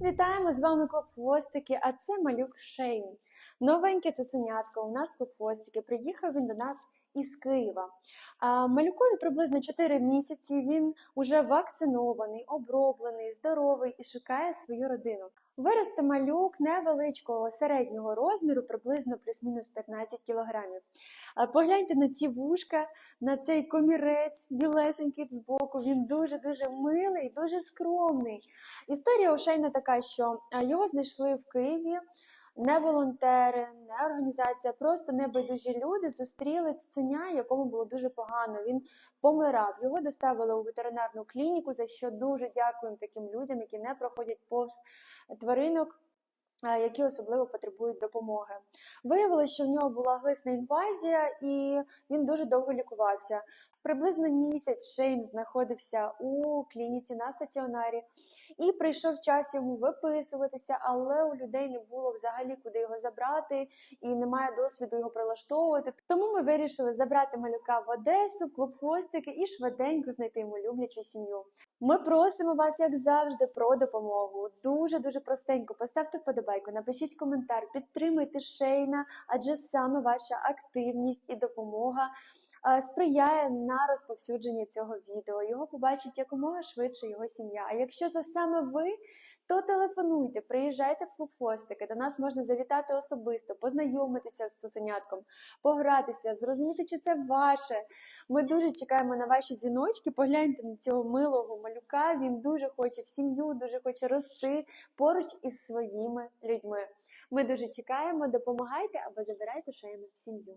Вітаємо з вами Клопхвостики, а це малюк Шейн. Новеньке цуценятко у нас Клопхвостики. Приїхав він до нас із Києва. Малюкові приблизно 4 місяці. Він уже вакцинований, оброблений, здоровий і шукає свою родину. Виросте малюк невеличкого середнього розміру, приблизно плюс-мінус 15 кілограмів. Погляньте на ці вушка, на цей комірець, білесенький збоку. Він дуже дуже милий, дуже скромний. Історія у Шейна така, що його знайшли в Києві. Не волонтери, не організація, просто небайдужі люди зустріли цуценя, якому було дуже погано. Він помирав. Його доставили у ветеринарну клініку, за що дуже дякуємо таким людям, які не проходять повз тваринок. Які особливо потребують допомоги. Виявилося, що в нього була глисна інвазія, і він дуже довго лікувався. Приблизно місяць Шейн знаходився у клініці на стаціонарі, і прийшов час йому виписуватися, але у людей не було взагалі куди його забрати, і немає досвіду його прилаштовувати. Тому ми вирішили забрати малюка в Одесу, клуб хвостики і швиденько знайти йому люблячу сім'ю. Ми просимо вас, як завжди, про допомогу. Дуже дуже простенько. Поставте вподобайку, напишіть коментар, підтримуйте Шейна, адже саме ваша активність і допомога сприяє на розповсюдження цього відео. Його побачить якомога швидше його сім'я. А якщо це саме ви, то телефонуйте, приїжджайте в флупфостики. До нас можна завітати особисто, познайомитися з цуценятком, погратися, зрозуміти, чи це ваше. Ми дуже чекаємо на ваші дзвіночки. Погляньте на цього милого малюка. Він дуже хоче в сім'ю, дуже хоче рости поруч із своїми людьми. Ми дуже чекаємо. Допомагайте або забирайте шейну в сім'ю.